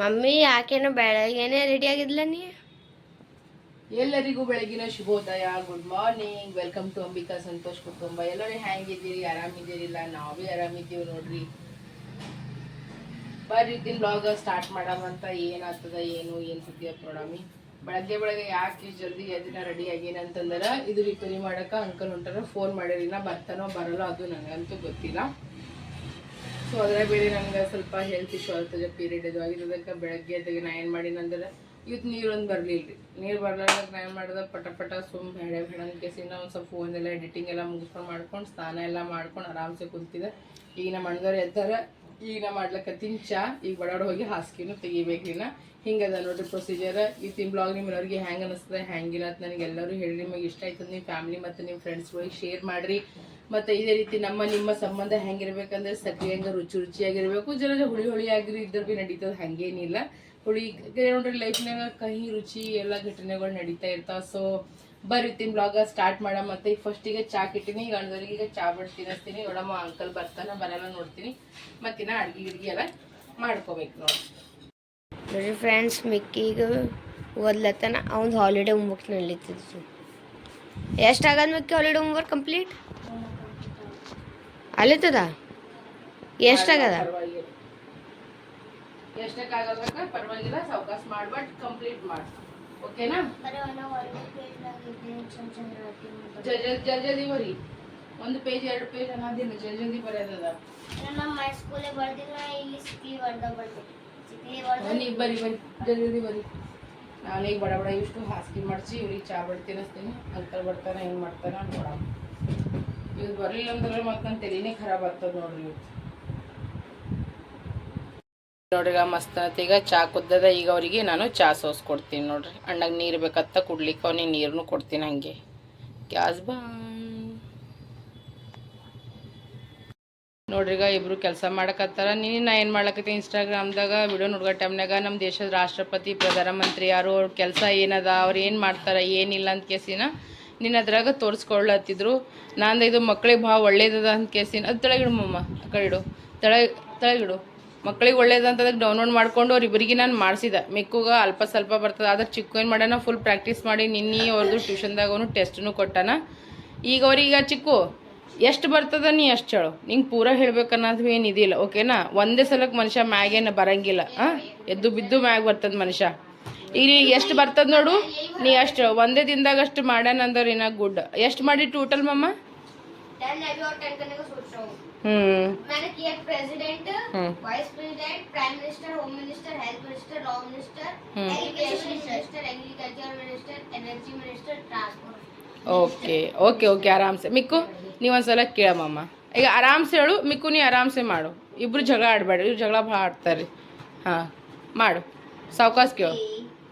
Mummy, ಯಾಕೇನು ಬೆಳಗ್ಗೆನೆ ready ಆಗಿದ್ಲ ನೀ? ಎಲ್ಲರಿಗೂ ಬೆಳಗಿನ ಶುಭೋದಯ good morning welcome to Ambika Santosh ಕುಟುಂಬ. ಎಲ್ಲರೂ ಹೆಂಗಿದ್ದೀರಿ ಆರಾಮಿದ್ದೀರಿಲ್ಲ ನಾವೇ ಆರಾಮಿದ್ದೀವಿ ನೋಡ್ರಿ. ಬರ್ರಿ ದಿನ ಬ್ಲಾಗ್ ಸ್ಟಾರ್ಟ್ ಮಾಡಮಂತ ಏನಾಗ್ತದ, ಏನು, ಏನ್ ಸುದ್ದಿ ನೋಡಮಿ ಬೆಳಗ್ಗೆ ಬೆಳಗ್ಗೆ ಯಾಕೆ ಜಲ್ದಿ ಎದಿನ ರೆಡಿ ಆಗೇನ ಅಂತಂದ್ರ, ಇದು ರಿಪೇರಿ ಮಾಡಕ ಅಂಕಲ್ ಹೊಂಟಾರ ಫೋನ್ ಮಾಡಿರಿ ನಾ ಬರ್ತಾನೋ ಬರಲ್ಲೋ ಅದು ನನಗಂತೂ ಗೊತ್ತಿಲ್ಲ. ಸೊ ಅದ್ರ ಬೇರೆ ನನಗೆ ಸ್ವಲ್ಪ ಹೆಲ್ತ್ ಇಶ್ಯೂ ಆಗ್ತದೆ ಪೀರಿಯಡ್ ಇದು ಆಗಿರೋದಕ್ಕೆ ಬೆಳಗ್ಗೆ ಎದ್ದಾಗ ನಾ ಏನು ಮಾಡೀನಂದ್ರೆ ಇವತ್ತು ನೀರೊಂದು ಬರಲಿಲ್ಲ ರೀ ನೀರು ಬರ್ಲಾರ್ದಾಗ ನಾ ಏನು ಮಾಡಿದೆ ಪಟ ಪಟ ಸುಮ್ ಬೇಡ ಕೇಸಿನ ಒಂದು ಸ್ವಲ್ಪ ಫೋನ್ ಎಲ್ಲ ಎಡಿಟಿಂಗ್ ಎಲ್ಲ ಮುಗಿಸ್ಕೊಂಡು ಮಾಡ್ಕೊಂಡು ಸ್ನಾನ ಎಲ್ಲ ಮಾಡ್ಕೊಂಡು ಆರಾಮ್ಸೆ ಕುಂತಿದೆ ಈಗ ನಮ್ಮ ಅಣ್ಣದವ್ರು ಎದ್ದಾರ, ಈಗ ನಾ ಮಾಡ್ಲಕತ್ತೀನಿ ಚಾ, ಈಗ ಬಡಾಡ್ ಹೋಗಿ ಹಾಸಿಗೆನೂ ತೆಗಿಬೇಕ್ರಿ ನಾ. ಹಿಂಗದ ನೋಡ್ರಿ ಪ್ರೊಸೀಜರ್ ಇವತ್ತಿನ ಬ್ಲಾಗ್ ನಿಮ್ಮವ್ರಿಗೆ ಹೆಂಗೆ ಅನಿಸ್ತದೆ ಹ್ಯಾಂಗಿಲ್ಲ ಅಂತ ನನಗೆ ಎಲ್ಲರೂ ಹೇಳಿ, ನಿಮಗೆ ಇಷ್ಟ ಆಯ್ತದ ನಿಮ್ಮ ಫ್ಯಾಮಿಲಿ ಮತ್ತು ನಿಮ್ಮ ಫ್ರೆಂಡ್ಸ್ಗಳಿಗೆ ಶೇರ್ ಮಾಡಿರಿ. ಮತ್ತು ಇದೇ ರೀತಿ ನಮ್ಮ ನಿಮ್ಮ ಸಂಬಂಧ ಹೆಂಗಿರ್ಬೇಕಂದ್ರೆ ಸಕ್ರಿ ಹಂಗೆ ರುಚಿ ರುಚಿಯಾಗಿರ್ಬೇಕು. ಜನ ಹುಳಿ ಹುಳಿ ಆಗಿರೋ ಇದ್ರೆ ಭೀ ನಡೀತದೆ ಹಂಗೇನಿಲ್ಲ. ಹುಳಿ ನೋಡ್ರಿ ಲೈಫ್ನಾಗ ಕಹಿ ರುಚಿ ಎಲ್ಲ ಘಟನೆಗಳು ನಡೀತಾ ಇರ್ತಾವ. ಸೊ ತಿನ್ ಬ್ಲಾಗ ಸ್ಟಾರ್ಟ್ ಮಾಡ ಮತ್ತೆ ಈಗ ಫಸ್ಟಿಗೆ ಚಾ ಕಿಟ್ಟಿನಿ. ಈಗ ಅಣ್ಣದವ್ರಿಗೆ ಈಗ ಚಾ ಬಿಟ್ಟು ತಿನ್ನಿಸ್ತೀನಿ. ನೋಡಮ್ಮ ಅಂಕಲ್ ಬರ್ತಾನ, ಬರಲ್ಲ ನೋಡ್ತೀನಿ. ಮತ್ತಿನ ಅಡ್ಗೆ ಗಿಡ್ಗಿ ಎಲ್ಲ ಮಾಡ್ಕೋಬೇಕು ನೋಡಿ. ನೋಡಿ ಫ್ರೆಂಡ್ಸ್ ಮಿಕ್ಕಿಗೆ ಓದ್ಲತ್ತನ. ಅವ್ನು ಹಾಲಿಡೇ ಹೋಮ್ವರ್ಕ್ ನಡೀತಿದ್ರು ಎಷ್ಟಾಗದ ಮಿಕ್ಕಿ ಹಾಲಿಡೇ ಹೋಮ್ವರ್ಕ್ ಕಂಪ್ಲೀಟ್ ಅಲ್ಲಿತ್ತದ ಎಷ್ಟಾಗದ? ಎಷ್ಟಕ್ಕಾಗಲ್ಲ ಪರವಾಗಿಲ್ಲ ಸಾವಕಾಶ ಮಾಡ್ಬಟ್ ಕಂಪ್ಲೀಟ್ ಮಾಡಿ. ಓಕೆನಾ? ಜಲ್ ಜಲ್ ಜಲ್ ಜಲ್ದಿ ಬರಿ ಒಂದು ಪೇಜ್ ಎರಡು ಪೇಜ್ ಅನ್ನೋದಿಲ್ಲ ಜಲ್ ಜಲ್ದಿ ಬರೆಯೋದದ ನೀ ಬರಿ ಬರಿ ಜಲ್ದಿ ಜಲ್ದಿ ಬರಿ ನಾನು ಈಗ ಬಡ ಬಡ ಇಷ್ಟು ಹಾಸಿಗೆ ಮಾಡಿಸಿ ಇವ್ರಿಗೆ ಚಾ ಬಿಟ್ಟು ತಿನ್ನಿಸ್ತೀನಿ ಅಂಕಲ್ ಬರ್ತಾನೆ, ಹೆಂಗೆ ಮಾಡ್ತಾನೆ ನೋಡ ಬರಲಿಲ್ಲ ಅಂದ್ರೆ ತಲೆನೇ ಖರಾಬ್ ನೋಡ್ರಿ ಇವತ್ತು ನೋಡ್ರಿ ಈಗ ಚಾ ಕುದ್ದದ, ಈಗ ಅವರಿಗೆ ನಾನು ಚಾ ಸೋಸ್ಕೊಡ್ತೀನಿ ನೋಡ್ರಿ. ಅಣ್ಣಗ್ ನೀರು ಬೇಕತ್ತ ಕುಡ್ಲಿಕ್ಕ ಅವನಿಗೆ ನೀರನ್ನು ಕೊಡ್ತೀನಿ ಹಂಗೆ. ಗ್ಯಾಸ್ ಈಗ ಇಬ್ರು ಕೆಲಸ ಮಾಡಕತ್ತಾರ. ನೀನು ನಾ ಏನು ಮಾಡ್ಲಕತ್ತೀನಿ ಇನ್ಸ್ಟಾಗ್ರಾಮ್ದಾಗ ವಿಡಿಯೋ ನೋಡ್ಗೋ ಟೈಮ್ನಾಗ ನಮ್ಮ ದೇಶದ ರಾಷ್ಟ್ರಪತಿ, ಪ್ರಧಾನಮಂತ್ರಿ ಯಾರು ಅವ್ರ ಕೆಲಸ ಏನದ, ಅವ್ರು ಏನು ಮಾಡ್ತಾರ, ಏನಿಲ್ಲ ಅಂತ ಕೇಸಿನ ನೀನು ಅದ್ರಾಗ ತೋರಿಸ್ಕೊಳ್ಳತ್ತಿದ್ರು ನಂದು ಇದು ಮಕ್ಳಿಗೆ ಭಾಳ ಒಳ್ಳೇದದ ಅಂತ ಕೇಸಿನ ಅದು ತೆಳಗಿಡು ಮಮ್ಮ ಕಡೆ ಇಡು ತೆಳಗ್ ತೆಳಗಿಡು. ಮಕ್ಳಿಗೆ ಒಳ್ಳೇದಂತದಕ್ಕೆ ಡೌನ್ಲೋಡ್ ಮಾಡ್ಕೊಂಡು ಅವ್ರಿಬ್ಬರಿಗೆ ನಾನು ಮಾಡಿಸಿದೆ. ಮಿಕ್ಕುಗ ಅಲ್ಪ ಸ್ವಲ್ಪ ಬರ್ತದೆ. ಆದ್ರೆ ಚಿಕ್ಕು ಏನು ಮಾಡ್ಯಾನ ಫುಲ್ ಪ್ರಾಕ್ಟೀಸ್ ಮಾಡಿ ನಿನ್ನೆ ಅವ್ರದ್ದು ಟ್ಯೂಷನ್ದಾಗ ಅವನು ಟೆಸ್ಟನ್ನು ಕೊಟ್ಟಾನ. ಈಗ ಅವ್ರಿಗೆ ಚಿಕ್ಕು, ಎಷ್ಟು ಬರ್ತದ ನೀ ಎಷ್ಟು ಹೇಳು. ನಿಂಗೆ ಪೂರ ಹೇಳ್ಬೇಕನ್ನೋದು ಏನು ಇದಿಲ್ಲ ಓಕೆನಾ ಒಂದೇ ಸಲಕ್ಕೆ ಮನುಷ್ಯ ಮ್ಯಾಗೇನು ಬರಂಗಿಲ್ಲ ಹಾಂ ಎದ್ದು ಬಿದ್ದು ಮ್ಯಾಗ ಬರ್ತದೆ ಮನುಷ್ಯ. ಈಗ ನೀ ಎಷ್ಟು ಬರ್ತದ ನೋಡು. ನೀ ಅಷ್ಟು ಒಂದೇ ದಿನದಾಗ ಅಷ್ಟು ಮಾಡ್ಯಾನಂದ್ರೆ ಇನ್ನ ಗುಡ್. ಎಷ್ಟು ಮಾಡಿ ಟೋಟಲ್ ಮಮ್ಮ ಓಕೆ ಓಕೆ ಓಕೆ ಆರಾಮ್ಸೆ. ಮಿಕ್ಕು ನೀವೊಂದ್ಸಲ ಕೇಳಮ್ಮ ಈಗ ಆರಾಮ್ಸೆ ಹೇಳು ಮಿಕ್ಕು ನೀ ಆರಾಮ್ಸೆ ಮಾಡು. ಇಬ್ರು ಜಗಳ ಆಡಬೇಡ ಇವ್ರು ಜಗಳ ಭಾಳ ಆಡ್ತಾರೆ ಹಾಂ ಮಾಡು. ಸಾವ್ಕಾಸ್ ಕೇಳು.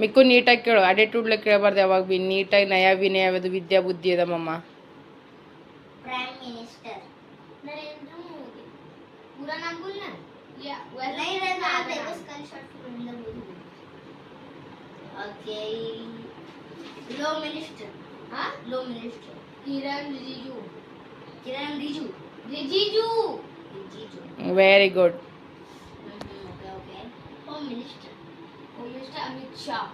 ಮಿಕ್ಕು ನೀಟಾಗಿ ಕೇಳು ಅಡಿಟ್ಯೂಡ್ಲೆ ಕೇಳಬಾರ್ದು ಯಾವಾಗ ಬಿ ನೀಟಾಗಿ ನಯ ವಿನಯ ಅದು ವಿದ್ಯಾ ಬುದ್ಧಿ ಅದಮ್ಮಮ್ಮ very good home minister Home Minister Amit Shah.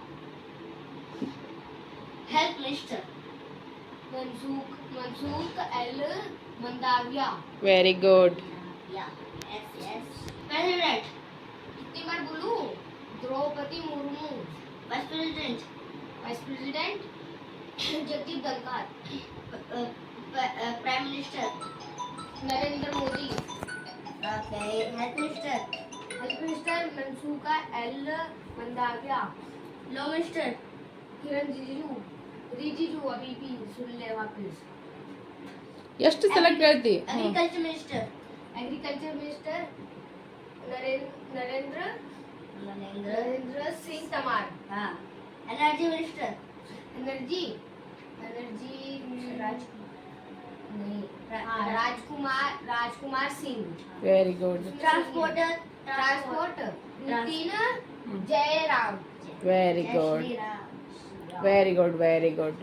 Health Minister Mansook Mansook Al Mandavia. Very good. Yeah. Yes, yes. President. कितनी बार बोलूँ? Draupadi Murmu. Vice President. Vice President Jagdeep Dhankhar. Prime Minister Narendra Modi. Okay. Health Minister. Health Minister Mansook Al Mandaviya law minister किरण रिजिजू रिजिजू अभी भी सुन ले वापस ಎಷ್ಟು ಸಲ ಕೇಳ್ತಿ agriculture minister agriculture minister Narendra Narendra Narendra Singh Tomar हाँ energy minister energy energy Rajkumar नहीं हाँ, Rajkumar Rajkumar Singh very good transporter transport Nitin Jairam very good very good very good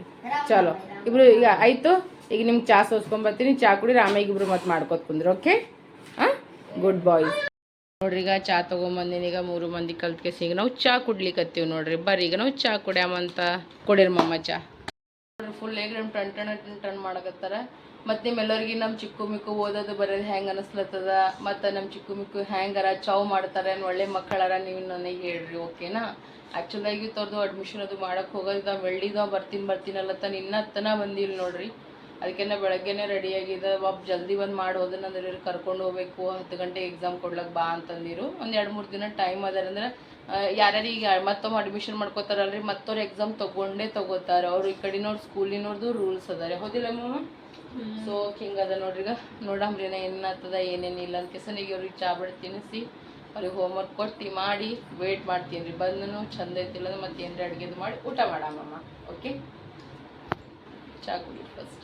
ಚಲೋ. ಇಬ್ರು ಈಗ ಆಯ್ತು. ಈಗ ನಿಮ್ಗೆ ಚಾ ಸೋಸ್ಕೊಂಬರ್ತೀನಿ ಚಾ ಕುಡಿ ಆಮೇಲೆ ಇಬ್ರು ಮತ್ತೆ ಮಾಡ್ಕೋತ ಕುಂದ್ರು ಓಕೆ ಹಾಂ? ಗುಡ್ ಬಾಯ್ ನೋಡ್ರಿ ಈಗ ಚಾ ತೊಗೊಂಬಂದಿನಿ. ಈಗ ಮೂರು ಮಂದಿ ಕಲ್ತ್ಕೇಸಿ. ಈಗ ನಾವು ಚಾ ಕುಡ್ಲಿಕತ್ತೀವಿ ನೋಡ್ರಿ. ಬರ್ರಿ ಈಗ ನಾವು ಚಾ ಕುಡ್ಯಾಮಂತ. ಕೊಡಿರಿ ಮಮ್ಮ ಚಾ. ಫುಲ್ ಹೇಗೆ ನಮ್ಮ ಟನ್ ಟನ್ ಟನ್ ಟನ್ ಮಾಡಕತ್ತಾರ. ಮತ್ತು ನಿಮ್ಮೆಲ್ಲರಿಗೆ ನಮ್ಮ ಚಿಕ್ಕು ಮಿಕ್ಕು ಓದೋದು ಬರೋದು ಹೆಂಗೆ ಅನಿಸ್ಲತ್ತದ? ಮತ್ತು ನಮ್ಮ ಚಿಕ್ಕು ಮಿಕ್ಕು ಹೆಂಗಾರ ಚಾವ್ ಮಾಡ್ತಾರೆ ಒಳ್ಳೆ ಮಕ್ಕಳಾರ ನೀವು ನನಗೆ ಹೇಳ್ರಿ, ಓಕೆನಾ? ಆ್ಯಕ್ಚುಲಾಗಿ ತೋರ್ದು ಅಡ್ಮಿಷನ್ ಅದು ಮಾಡೋಕೆ ಹೋಗೋದ ಬೆಳ್ಳಿದ ಬರ್ತೀನಿ ಬರ್ತೀನಲ್ಲತ್ತ ನಿನ್ನ ತನ ಬಂದಿಲ್ಲ ನೋಡ್ರಿ. ಅದಕ್ಕೆ ನಾ ಬೆಳಗ್ಗೆನೇ ರೆಡಿಯಾಗಿದೆ ಒಬ್ಬ ಜಲ್ದಿ ಬಂದು ಮಾಡಿ ಹೋದನಂದ್ರೆ ಕರ್ಕೊಂಡು ಹೋಗ್ಬೇಕು, ಹತ್ತು ಗಂಟೆ ಎಕ್ಸಾಮ್ ಕೊಡ್ಲಕ್ಕೆ ಬಾ ಅಂತಂದಿರು. ಒಂದು ಎರಡು ಮೂರು ದಿನ ಟೈಮ್ ಅದಾರ ಅಂದ್ರೆ ಯಾರ್ಯಾರು ಈಗ ಮತ್ತೊಮ್ಮೆ ಅಡ್ಮಿಷನ್ ಮಾಡ್ಕೋತಾರಲ್ರಿ ಮತ್ತವ್ರು ಎಕ್ಸಾಮ್ ತಗೊಂಡೇ ತಗೋತಾರೆ. ಅವ್ರು ಈ ಕಡೆನವ್ರು ಸ್ಕೂಲಿನವ್ರದ್ದು ರೂಲ್ಸ್ ಅದಾರೆ. ಹೌದಿಲ್ಲ ಮಮ್ಮ ಸೊ ಹಿಂಗದ ನೋಡ್ರಿ ಈಗ. ನೋಡಮ್ರಿ ನಾ ಏನಾಗ್ತದ ಏನೇನಿಲ್ಲ ಅಂತ. ಕೆಸನಿಗೆ ಅವ್ರಿಗೆ ಚಾ ಬಿಡಿ ತಿನ್ನಿಸಿ. ಅವ್ರಿಗೆ ಹೋಮ್ವರ್ಕ್ ಕೊಟ್ಟು ಮಾಡಿ ವೇಟ್ ಮಾಡ್ತೀನಿ ರೀ. ಬಂದನು ಚಂದ ಐತಿಲ್ಲ ಮತ್ತೆ ಏನ್ರಿ ಅಡುಗೆದು ಮಾಡಿ, ಊಟ ಮಾಡಮ್ಮ ಓಕೆ ಚಾ ಕುಡಿ ಫಸ್ಟ್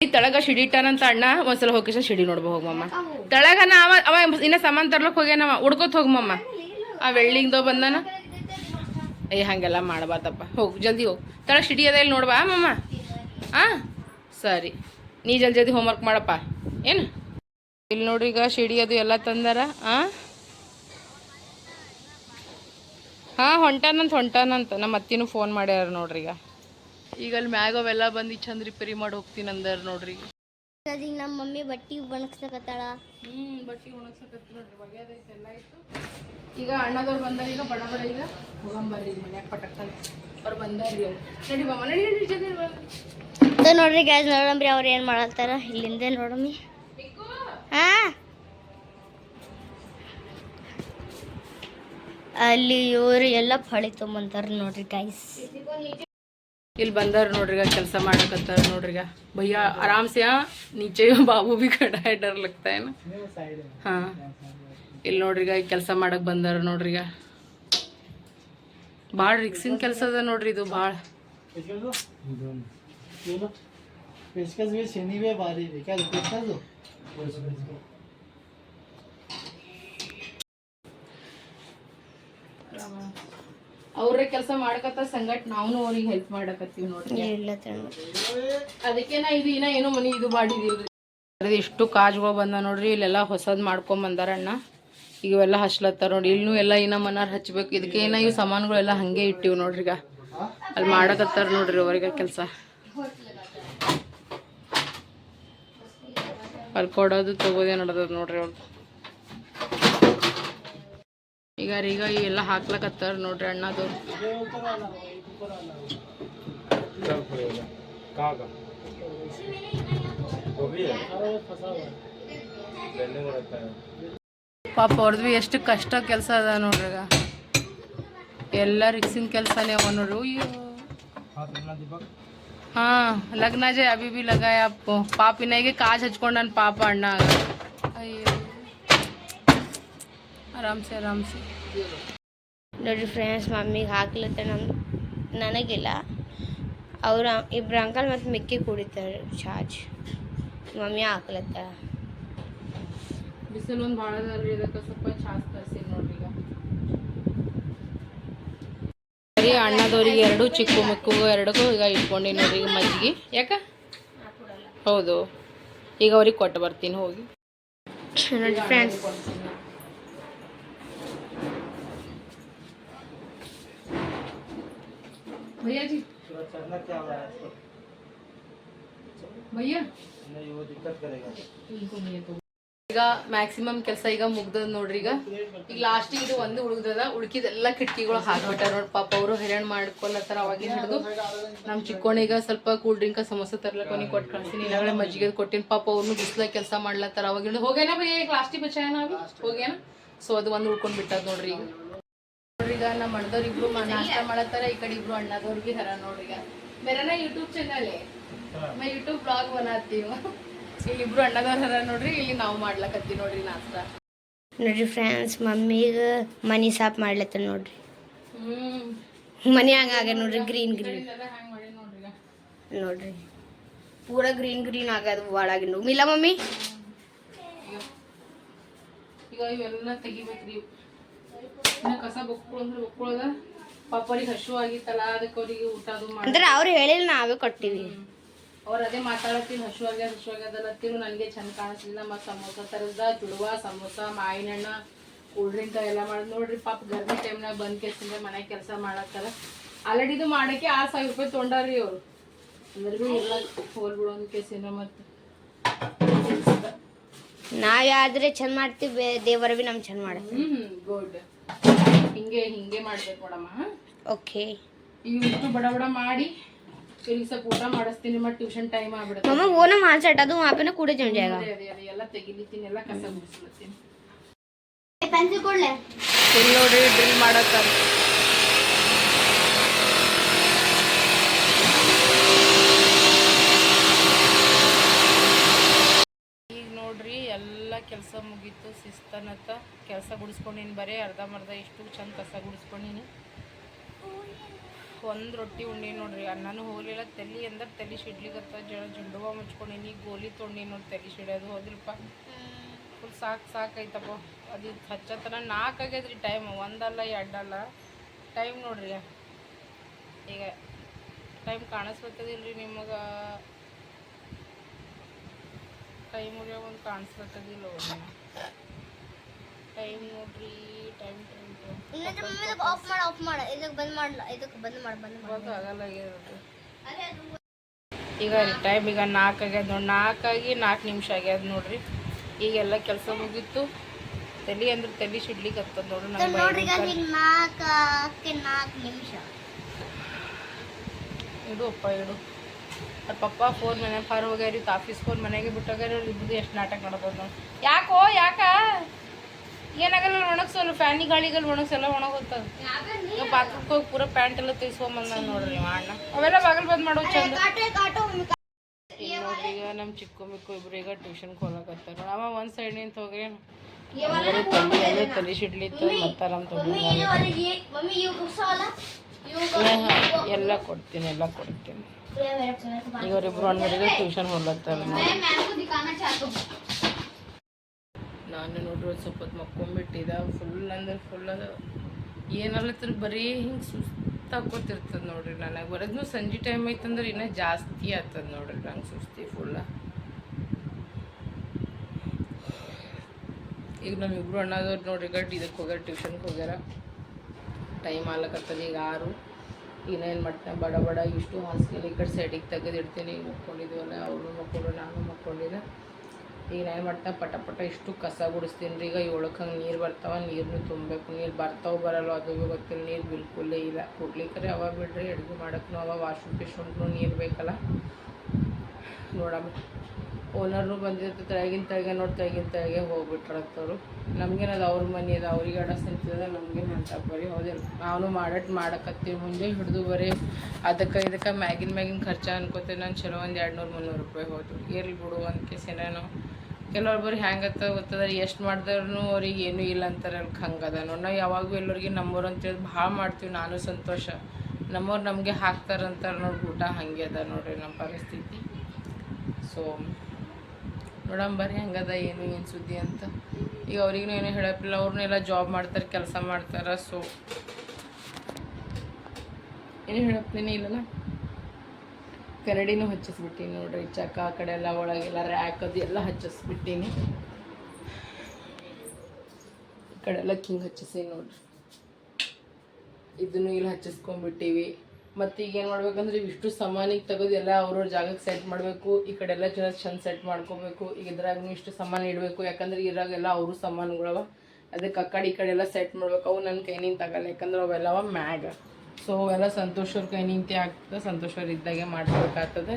ಈ ತಳಗ ಶಿಡಿಟ್ಟಾನಂತ ಅಣ್ಣ, ಒಂದ್ಸಲ ಹೋಗಿ ಶಿಡಿ ನೋಡ್ಬೋ ಹೋಗಮ್ಮ ತಳಗ ಅವ ಅವ ಇನ್ನ ಸಾಮಾನ್ ತರ್ಲಕ್ ಹೋಗ್ಯಾನವ ಉಡ್ಕೋತ ಹೋಗಮ್ಮ ಆ ವೆಳ್ಳಿಂಗ್ದೋ ಬಂದಾನ. ಏ, ಹಂಗೆಲ್ಲ ಮಾಡಬಾರ್ದಪ್ಪ. ಹೋಗು, ಜಲ್ದಿ ಹೋಗು. ತಳಗ ಶಿಡಿ ಅದ ಇಲ್ಲಿ ನೋಡ್ಬಾ ಮಮ್ಮ ಆ? ಸರಿ. ನೀ ಜಲ್ದಿ ಜಲ್ದಿ ಹೋಮ್ವರ್ಕ್ ಮಾಡಪ್ಪ. ಏನು? ಇಲ್ಲಿ ನೋಡ್ರಿ ಈಗ ಶಿಡಿ ಅದು ಎಲ್ಲ ತಂದಾರ ಹಾಂ ಹಾಂ ಹೊಂಟಾನಂತ ಹೊಂಟಾನಂತ. ನಮ್ಮ ಅತ್ತಿನೂ ಫೋನ್ ಮಾಡ್ಯಾರ ನೋಡ್ರಿ ಈಗ. ಈಗ ಅಲ್ಲಿ ಮ್ಯಾಗ ಅವೆಲ್ಲ ಬಂದು ಚಂದ ರಿಪೇರಿ ಮಾಡಿ ಹೋಗ್ತೀನಿ ಅಂದಾರ ನೋಡ್ರಿ ಈಗ. ನಮ್ಮ ಮಮ್ಮಿ ಬಟ್ಟಿ ಒಣಗ್ಸಕತ್ತಾಳ. ಹ್ಮ್ ಬಟ್ಟಿ ಒಣಗ್ಸಕತ್ತಿ ನೋಡ್ರಿ. ಬಗೆಹರೈತೆ ಎಲ್ಲ ಆಯ್ತು. ಈಗ ಅಣ್ಣದವ್ರು ಬಂದಾರ ಈಗ ಬಡ ಬಡ ಈಗ ಹೋಗಂಬರ್ರಿ ಮನ್ಯಾಗ ಪಟಕ್ಕನ ಅವ್ರು ಬಂದಾರ್ರಿ ನಡಿ ಬಮ್ಮ ನಡಿ ನಡಿ ಜಲ್ದಿ ನೋಡ್ರಿ ಗ್ಯಾಸ್ ನೋಡಂಬ್ರಿ ಅವ್ರು ಏನ್ ಮಾಡತ್ತಾರ ಇಲ್ಲಿಂದ ನೋಡಮ್ಮಿ. ಅಲ್ಲಿ ಇವರು ಎಲ್ಲ ಫಳಿ ತುಂಬಂತಾರ ನೋಡ್ರಿ ಗೈಸ್ ಇಲ್ಲಿ ಬಂದಾರ ನೋಡ್ರಿಗ ಕೆಲಸ ಮಾಡಕತ್ತಾರ ನೋಡ್ರಿಗ ಭಯ್ಯ ಆರಾಮ್ಸ ನೀಚೆ ಬಾಬು ಬಿ ಕಡ ಹೆಡರ್ ಏನು ಹಾಂ. ಇಲ್ಲಿ ನೋಡ್ರಿಗ ಈಗ ಕೆಲಸ ಮಾಡಕ್ ಬಂದಾರ ನೋಡ್ರಿಗ ಭಾಳ ರಿಕ್ಸಿನ ಕೆಲಸ ಅದ ನೋಡ್ರಿ ಇದು ಭಾಳ ಅವ್ರ ಕೆಲಸ ಮಾಡಕತ್ತ ಸಂಗಟ್ ನಾವು ಅವ್ರಿಗೆ ಹೆಲ್ಪ್ ಮಾಡಕತ್ತೀವಿ ನೋಡ್ರಿ. ಅದಕ್ಕೆ ಇದು ಇನ್ನ ಏನೋ ಮನಿ ಇದು ಮಾಡಿದಿಲ್ರಿ. ಇಷ್ಟು ಕಾಜುಗಳು ಬಂದ ನೋಡ್ರಿ ಇಲ್ಲೆಲ್ಲ ಹೊಸದ್ ಮಾಡ್ಕೊಂಡ್ ಬಂದಾರಣ್ಣ. ಇವೆಲ್ಲ ಹಚ್ಲತ್ತಾರ ನೋಡಿ. ಇಲ್ಲೂ ಎಲ್ಲ ಇನ್ನ ಮನಾರ್ ಹಚ್ಬೇಕು. ಇದಕ್ಕೆ ಏನ ಇವು ಸಾಮಾನುಗಳೆಲ್ಲ ಹಂಗೆ ಇಟ್ಟಿವಿ ನೋಡ್ರಿ ಈಗ. ಅಲ್ಲಿ ಮಾಡಕತ್ತಾರ ನೋಡ್ರಿ ಅವ್ರಿಗೆ ಕೆಲಸ. ಅಲ್ಲಿ ಕೊಡೋದು ತಗೋದೇ ನಡ್ದದ ನೋಡ್ರಿ ಅವ್ರು. ಈಗ ಈಗ ಇವೆಲ್ಲ ಹಾಕ್ಲಕತ್ತಾರ ನೋಡ್ರಿ ಅಣ್ಣದವ್ರು ಪಾಪ ಹೊಡೆದ್ವಿ ಎಷ್ಟು ಕಷ್ಟ ಕೆಲಸ ಅದ ನೋಡ್ರಿಗ ಎಲ್ಲ ರಿಕ್ಸಿನ ಕೆಲಸನೇ ಅವ ನೋಡ್ರಿ. ಅಯ್ಯೋ. ಹಾಂ, ಲಗ್ನ ಜೆ ಅಭಿ ಬಿ ಲಗಾಯ ಪಾಪಿನಾಗೆ ಕಾಜ್ ಹಚ್ಕೊಂಡು ನನ್ನ ಪಾಪ ಅಣ್ಣ ಅಯ್ಯೋ. ಆರಾಮ್ಸೆ ಆರಾಮ್ಸೆ. ನೋಡ್ರಿ ಫ್ರೆಂಡ್ಸ್ ಮಮ್ಮಿಗೆ ಹಾಕ್ಲತ್ತೆ ನಮ್ಮ ನನಗಿಲ್ಲ. ಅವ್ರ ಇಬ್ಬರು ಅಂಕಲ್ ಮತ್ತು ಮಿಕ್ಕಿ ಕುಡಿತಾರೆ ಚಾರ್ಜ್ ಮಮ್ಮಿ ಹಾಕ್ಲತ್ತ? ಬಿಸಿಲು ಒಂದು ಭಾಳ ಅದಲ್ರಿ ಇದಕ್ಕೆ ಸ್ವಲ್ಪ ಚಾಸ್ ತರಿಸಿ ನೋಡ್ರಿ ಈಗ ಸರಿ ಅಣ್ಣದವ್ರಿಗೆ ಎರಡು ಚಿಕ್ಕು ಮಿಕ್ಕು ಎರಡಕ್ಕೂ ಈಗ ಇಟ್ಕೊಂಡು ನೋಡ್ರಿ ಈಗ ಮಜ್ಜಿಗೆ ಯಾಕ ಹೌದು ಈಗ ಅವ್ರಿಗೆ ಕೊಟ್ಟು ಬರ್ತೀನಿ ಹೋಗಿ ನೋಡಿ ಫ್ರೆಂಡ್ಸ್ भैया जी थोड़ा चढ़ना क्या हो रहा है इसको? भैया नहीं वो दिक्कत करेगा ಈಗ ಮ್ಯಾಕ್ಸಿಮಮ್ ಕೆಲಸ ಈಗ ಮುಗ್ದದ ನೋಡ್ರಿ ಈಗ. ಈಗ ಲಾಸ್ಟ್ ಇದು ಒಂದು ಉಳ್ದದ ಉಳ್ಕಿದೆಲ್ಲ ಕಿಟಕಿಗಳು ಹಾಕ್ಬಿಟ್ಟಾರ ನೋಡಿ ಪಾಪ ಅವರು ಹೈರಾಣ ಮಾಡ್ಕೊಲ್ಲತ್ತಾರ ಅವಾಗಿನ ಹಿಡಿದು. ನಮ್ಮ ಚಿಕ್ಕೋಣಿಗ ಸ್ವಲ್ಪ ಕೂಲ್ ಡ್ರಿಂಕ್ ಸಮೋಸ ತರ್ಲಕ್ಕ ಅವ್ನಿಗೆ ಕೊಟ್ಟು ಕಳ್ಸಿನಿ, ಇಲ್ಲಾಂದ್ರೆ ಮಜ್ಜಿಗೆ ಕೊಟ್ಟಿನಿ. ಪಾಪ ಅವ್ರನ್ನು ಬಿಸ್ಲಾಗ ಕೆಲಸ ಮಾಡ್ಲತ್ತಾರ ಹೋಗ್ಯಾನ ಭಯ್ಯ ಈಗ ಲಾಸ್ಟಿಗೆ ಬಚಾಯನ ಹೋಗ್ಯಾನ? ಸೊ ಅದು ಒಂದು ಉಳ್ಕೊಂಡ್ ಬಿಟ್ಟದ ನೋಡ್ರಿ ಈಗ. ನೋಡ್ರಿ ಈಗ ನಮ್ಮ ಅಣ್ಣದವ್ರು ಇಬ್ರು ನಾಷ್ಟ ಮಾಡತ್ತಾರ, ಈ ಕಡೆ ಇಬ್ರು ಅಣ್ಣದವ್ರಿಗೆ ಹರ ನೋಡ್ರಿ ಈಗ. ಯೂಟ್ಯೂಬ್ ಚಾನಲ್ ಮೈ ಯೂಟ್ಯೂಬ್ ಬ್ಲಾಗ್ ಬನಾತೀವಿ. ಇಲ್ಲಿ ಇಬ್ರು ಅಣ್ಣದವ್ರು ನೋಡ್ರಿ ಇಲ್ಲಿ ನಾವು ಮಾಡ್ಲಕತ್ತಿ ನೋಡ್ರಿ ನಾಷ್ಟ. ನೋಡ್ರಿ ಫ್ರೆಂಡ್ಸ್ ಮಮ್ಮಿಗ ಮನಿ ಸಾಪ್ ಮಾಡ್ಲತ್ತ ನೋಡ್ರಿ. ಹ್ಮ್. ಹಂಗ ಆಗ್ಯ ನೋಡ್ರಿ ಗ್ರೀನ್ ಗ್ರೀನ್ ನೋಡ್ರಿ ಪೂರ ಗ್ರೀನ್ ಗ್ರೀನ್ ಆಗ್ಯದ ಒಳಗಿನ ಮಿಲ್ಲ ಮಮ್ಮಿ? ಈಗ ಇವೆಲ್ಲ ತೆಗಿಬೇಕ್ರಿ. ಇನ್ನ ಕಸ ಬೊಕ್ಕೊಳು ಬೊಕ್ಕೊಳದ. ಪಾಪರಿಗೆ ಹಶು ಆಗಿತ್ತಲ್ಲ ಅದಕ್ಕೆ ಅವ್ರಿಗೆ ಊಟ ಅದು ಅಂದ್ರೆ ಅವ್ರು ಹೇಳಿಲ್ಲ ನಾವೇ ಕೊಟ್ಟಿವಿ. ಅವ್ರು ಅದೇ ಮಾತಾಡತ್ತೀನಿ ಹಸು ಆಗ್ಯದ ಹಸು ಆಗ್ಯದಲ್ಲತ್ತಿರು ನನಗೆ ಚಂದ ಕಾಣಿಸ್ಲಿಲ್ಲ. ಮತ್ತು ಸಮೋಸ ತರಸ್ದ ಚುಡುವ ಸಮೋಸ ಮಾವಿನಣ್ಣ ಕೂಲ್ ಡ್ರಿಂಕ್ ಎಲ್ಲ ಮಾಡಿ ನೋಡ್ರಿ ಪಾಪ ಗರ್ಮಿ ಟೈಮ್ನಾಗ ಬಂದ್ ಕೇಸಿಂದ ಮನೆ ಕೆಲಸ ಮಾಡತ್ತಲ್ಲ ಆಲ್ರೆಡಿ ಇದು ಮಾಡೋಕ್ಕೆ ಆರು ಸಾವಿರ ರೂಪಾಯಿ ತೊಗೊಂಡಾರ್ರಿ ಅವರು. ಅಂದ್ರೆ ಭೀ ಇಲ್ಲ ಹೋಲ್ ಬಿಡೋ ಒಂದು ಕೇಸಿಂದ ಮತ್ತು. ನಾವ್ ಯಾವ್ದ್ರೆ ಚಂದ ಮಾಡ್ತೀವಿ ದೇವರ ಬಿ ನಮ್ ಚಂದ ಮಾಡ ಹ್ಮ್ ಗುಡ್. ಹಿಂಗೆ ಹಿಂಗೆ ಮಾಡ್ಬೇಕು ನೋಡಮ್ಮ ಓಕೆ. ಇವತ್ತು ಇಷ್ಟು ಬಡ ಬಡ ಮಾಡಿ. ಈಗ ಸ್ವಲ್ಪ ಊಟ ಮಾಡಿಸ್ತೀನಿ ಮತ್ತೆ ಟ್ಯೂಷನ್ ಟೈಮ್ ಆಗ್ಬಿಡುತ್ತೆ मम्मा वो ना वहाँ से हटा दो वहाँ पे ना कूड़े जम जाएगा ಅದೇ ಅದೇ ಅದೇ ಎಲ್ಲ ತೆಗಿಲಿತ್ತೀನಿ ಎಲ್ಲ ಕಸ ಗುಡಿಸ್ಲತ್ತೀನಿ पेंसिल कोड ले ಇಲ್ಲಿ ನೋಡ್ರಿ ಡ್ರಿಲ್ ಮಾಡತ್ತ ಈಗ ನೋಡ್ರಿ ಎಲ್ಲ ಕೆಲಸ ಮುಗೀತು ಶಿಸ್ತನತ್ತ ಕೆಲಸ ಗುಡಿಸ್ಕೊಂಡಿನಿ ಬರೀ ಅರ್ಧಂಬರ್ಧ ಇಷ್ಟು ಚಂದ ಕಸ ಗುಡಿಸ್ಕೊಂಡಿನಿ ಒಂದು ರೊಟ್ಟಿ ಉಂಡಿ ನೋಡ್ರಿ. ಅನ್ನನೂ ಹೋಗಲಿಲ್ಲ. ತಲೆ ಅಂದ್ರೆ ತಲೆ ಸಿಡ್ಲಿಕತ್ತ. ಜನ ಜುಂಡುವ ಮುಚ್ಕೊಂಡಿನಿ ಗೋಲಿ ತೊಂಡಿ ನೋಡಿ ತಲೆ ಸಿಡೋದು ಹೋದ್ರಪ್ಪ. ಫುಲ್ ಸಾಕು ಸಾಕೈತಪ್ಪ ಅದು ಹಚ್ಚತನ ನಾಲ್ಕು ಆಗ್ಯದ್ರಿ ಟೈಮ್ ಒಂದಲ್ಲ, ಎರಡಲ್ಲ. ಟೈಮ್ ನೋಡ್ರಿ. ಈಗ ಟೈಮ್ ಕಾಣಿಸ್ಲತ್ತದಿಲ್ರಿ ನಿಮಗೆ? ಟೈಮ್ ಒಂದು ಕಾಣಿಸ್ಲತ್ತದಿಲ್ಲ ಟೈಮ್ ನೋಡ್ರಿ ಟೈಮ್ ಟೈಮ್ ಇನ್ನೊಂದು ಮಮ್ಮಿ ಆಫ್ ಮಾಡು ಆಫ್ ಮಾಡು. ಇದಕ್ಕೆ ಬಂದ್ ಮಾಡಲ್ಲ ಇದಕ್ಕೆ ಬಂದ್ ಮಾಡು ಬಂದ್ ಮಾಡು. ಆಗಲ್ಲ ಈಗ ಈಗ ಟೈಮ್ ಈಗ ನಾಲ್ಕು ಆಗ್ಯದ ನೋಡಿ ನಾಲ್ಕಾಗಿ ನಾಲ್ಕು ನಿಮಿಷ ಆಗ್ಯದ ನೋಡ್ರಿ. ಈಗೆಲ್ಲ ಕೆಲಸ ಮುಗೀತು. ತಲಿ ಅಂದ್ರೆ ತಲಿ ಸಿಡ್ಲಿಕ್ಕೆ ಹತ್ತದ ನೋಡ್ರಿ ನಾಲ್ಕಕ್ಕೆ ನಾಲ್ಕು ನಿಮಿಷ. ಇಡು ಅಪ್ಪ ಇಡು. ಅವ್ರ ಪಪ್ಪ ಫೋನ್ ಮನೆ ಫಾರ್ ಹೋಗ್ಯಾರಿ ಆಫೀಸ್ ಫೋನ್ ಮನೆಗೆ ಬಿಟ್ಟೋಗ್ಯಾರ ಇಬ್ಬರು ಎಷ್ಟು ನಾಟಕ ಮಾಡೋದು ನೋಡಿ. ಯಾಕೋ ಯಾಕ? ಏನಾಗಲ್ಲ ಒಣಗಿಸಲ್ಲ ಫ್ಯಾನಿ ಗಾಳಿಗಲ್ಲಿ ಒಣಗಿಸಲ್ಲ ಒಣಗೋತದ ಬಾತ್ರೂಮ್ಗೆ ಹೋಗಿ ಪೂರ ಪ್ಯಾಂಟ್ ಎಲ್ಲ ತೆಗಿಸ್ಕೊಂಬಂದ ನೋಡ್ರಿ ನೀವು ಅಣ್ಣ ಅವೆಲ್ಲ ಬಾಗಿಲು ಬಂದ್ ಮಾಡೋ ಚಂದ ನೋಡ್ರಿ ಈಗ ನಮ್ಮ ಚಿಕ್ಕ ಮಿಕ್ಕು ಇಬ್ರು ಈಗ ಟ್ಯೂಷನ್ಗೆ ಹೋಗಕತ್ತಾರ ಅವ ಒಂದು ಸೈಡ್ ನಿಂತ ಹೋಗ್ರಿ ತಲೆ ಸಿಡ್ಲಿತ್ತು ಮತ್ತಾರ ಎಲ್ಲ ಕೊಡ್ತೀನಿ ಎಲ್ಲ ಕೊಡ್ತೀನಿ ಇವರಿಬ್ರು ಅಣ್ಣರಿಗೆ ಟ್ಯೂಷನ್ ಹೋಗ್ಲತ್ತಾರ ನಾನು ನೋಡ್ರಿ ಒಂದು ಸ್ವಲ್ಪ ಹೊತ್ತು ಮಕ್ಕೊಂಬಿಟ್ಟಿದ. ಫುಲ್ ಅಂದ್ರೆ ಫುಲ್ ಅದು. ಏನಲ್ಲತ್ರ ಬರೀ ಹಿಂಗೆ ಸುಸ್ತಾಕೋತಿರ್ತದೆ ನೋಡ್ರಿ ನನಗೆ. ಬರೋದ್ನು ಸಂಜೆ ಟೈಮ್ ಐತಂದ್ರೆ ಇನ್ನೂ ಜಾಸ್ತಿ ಆಗ್ತದೆ ನೋಡ್ರಿ ನಂಗೆ ಸುಸ್ತಿ ಫುಲ್ಲ ಈಗ ನಮ್ಮಿಬ್ರು ಅಣ್ಣದವ್ರು ನೋಡ್ರಿ ಗಟ್ಟಿ ಇದಕ್ಕೆ ಹೋಗ್ಯಾರ ಟ್ಯೂಷನ್ಗೆ ಹೋಗ್ಯಾರ. ಟೈಮ್ ಆಗ್ಲಕತ್ತದ ಈಗ ಆರು. ಏನು ಮಾಡ್ತೇನೆ? ಬಡ ಬಡ ಇಷ್ಟು ಹಾಸಿಗೆ ಈ ಕಡೆ ಸೈಡಿಗೆ ತೆಗೆದಿಡ್ತೀನಿ. ಮಕ್ಕೊಂಡಿದ್ವಲ್ಲ ಅವರು ಮಕ್ಕಳು ನಾನು ಮಕ್ಕೊಂಡಿದ್ದೆ. ಈಗ ನಾನು ಮಾಡ್ತಾ ಪಟ ಪಟ ಇಷ್ಟು ಕಸ ಗುಡಿಸ್ತೀನಿ ರೀ, ಈಗ ಏಳಕ್ಕೆ ಹಂಗೆ ನೀರು ಬರ್ತಾವ ನೀರನ್ನು ತುಂಬಬೇಕು, ನೀರು ಬರ್ತಾವ ಬರಲ್ಲ, ಅದು ಗೊತ್ತಿಲ್ಲ, ನೀರು ಬಿಲ್ಕುಲ್ಲೇ ಇಲ್ಲ. ಕುಡ್ಲಿಕ್ಕೆ ಅವಾಗ ಬಿಡ್ರಿ, ಅಡುಗೆ ಮಾಡೋಕ್ಕೂ ಅವ ವಾಶ್ರೂಮ್ ಪಿಶ್ರೂಮ್ನು ನೀರು ಬೇಕಲ್ಲ. ನೋಡಮ್ಮ ಓನರ್ನು ಬಂದಿರ್ತದೆ ತೆಳಗಿನ ತೆಳಗೆ ನೋಡಿ, ತೆಳಗಿನ ತೆಳಗೆ ಹೋಗ್ಬಿಟ್ರತ್ತವರು ನಮಗೇನದು ಅವ್ರ ಮನೆ ಅದ, ಅವ್ರಿಗೆ ಅಡ ನಿಂತಿದ ನಮ್ಗೇನು ಅಂತ ಬರೀ ಹೌದಿಲ್ಲ. ನಾನು ಮಾಡಟ್ ಮಾಡಕತ್ತೀವಿ ಮುಂದೆ ಹಿಡಿದು ಬರೀ ಅದಕ್ಕೆ ಇದಕ್ಕೆ ಮ್ಯಾಗಿನ ಮ್ಯಾಗಿನ ಖರ್ಚು ಅನ್ಕೋತೀನಿ ನಾನು ಚಲೋ ಒಂದು ಎರಡು ನೂರು ಮುನ್ನೂರು ರೂಪಾಯಿ ಹೋದ್ರು ಇರಲಿ ಬಿಡು ಕೇಸಿನೇನು ಕೆಲವ್ರು ಬರೀ ಹ್ಯಾಂಗತ್ತ ಗೊತ್ತದ, ಎಷ್ಟು ಮಾಡಿದ್ರು ಅವ್ರಿಗೆ ಏನೂ ಇಲ್ಲ ಅಂತಾರೆ ಹಂಗದ ನೋಡಿ ನಾವು ಯಾವಾಗೂ ಎಲ್ಲರಿಗೆ ನಮ್ಮವ್ರು ಅಂತೇಳಿ ಭಾಳ ಮಾಡ್ತೀವಿ, ನಾನು ಸಂತೋಷ. ನಮ್ಮವ್ರು ನಮಗೆ ಹಾಕ್ತಾರಂತಾರೆ ನೋಡಿ ಊಟ ಹಾಗೆ ಅದ ನೋಡ್ರಿ ನಮ್ಮ ಪರಿಸ್ಥಿತಿ. ಸೊ ನೋಡಮ್ ಬರ್ರಿ ಹೆಂಗದ ಏನು ಏನು ಸುದ್ದಿ ಅಂತ. ಈಗ ಅವ್ರಿಗೂ ಏನೂ ಹೇಳಪ್ಪಿಲ್ಲ ಅವ್ರನ್ನೆಲ್ಲ ಜಾಬ್ ಮಾಡ್ತಾರೆ, ಕೆಲಸ ಮಾಡ್ತಾರೆ ಸೊ ಏನು ಹೇಳಪ್ಲೇನೇ ಇಲ್ಲಲ್ಲ. ಕರಡಿನೂ ಹಚ್ಚಿಸ್ಬಿಟ್ಟೀನಿ ನೋಡ್ರಿ ಚಕ್ಕ ಆ ಕಡೆ ಎಲ್ಲ ಒಳಗೆಲ್ಲ ರ್ಯಾಕ್ ಅದು ಎಲ್ಲ ಹಚ್ಚಿಸ್ಬಿಟ್ಟೀನಿ. ಈ ಕಡೆ ಎಲ್ಲ ಕಿಂಗ್ ಹಚ್ಚಿಸಿ ನೋಡ್ರಿ. ಇದನ್ನು ಇಲ್ಲಿ ಹಚ್ಚಿಸ್ಕೊಂಡ್ಬಿಟ್ಟಿವಿ. ಮತ್ತು ಈಗ ಏನು ಮಾಡ್ಬೇಕಂದ್ರೆ ಇವಿಷ್ಟು ಸಾಮಾನಿಗೆ ತೆಗೆದು ಎಲ್ಲ ಅವ್ರವ್ರ ಜಾಗಕ್ಕೆ ಸೆಟ್ ಮಾಡಬೇಕು. ಈ ಕಡೆ ಎಲ್ಲ ಜನ ಚಂದ ಸೆಟ್ ಮಾಡ್ಕೋಬೇಕು. ಈಗ ಇದ್ರಾಗೂ ಇಷ್ಟು ಸಾಮಾನು ಇಡಬೇಕು. ಯಾಕಂದ್ರೆ ಇರಾಗೆಲ್ಲ ಅವರು ಸಾಮಾನುಗಳವ. ಅದಕ್ಕೆ ಆ ಕಡೆ ಈ ಕಡೆ ಎಲ್ಲ ಸೆಟ್ ಮಾಡ್ಬೇಕು. ಅವು ನನ್ನ ಕೈನಿಂದ ತಗೊಲ್ಲ ಯಾಕಂದ್ರೆ ಅವೆಲ್ಲವ ಮ್ಯಾಗ. ಸೊ ಎಲ್ಲ ಸಂತೋಷವ್ರ ಕೈ ನಿಂತಿ ಆಗ್ತದೆ. ಸಂತೋಷವ್ರು ಇದ್ದಾಗೆ ಮಾಡ್ಬೇಕಾಗ್ತದೆ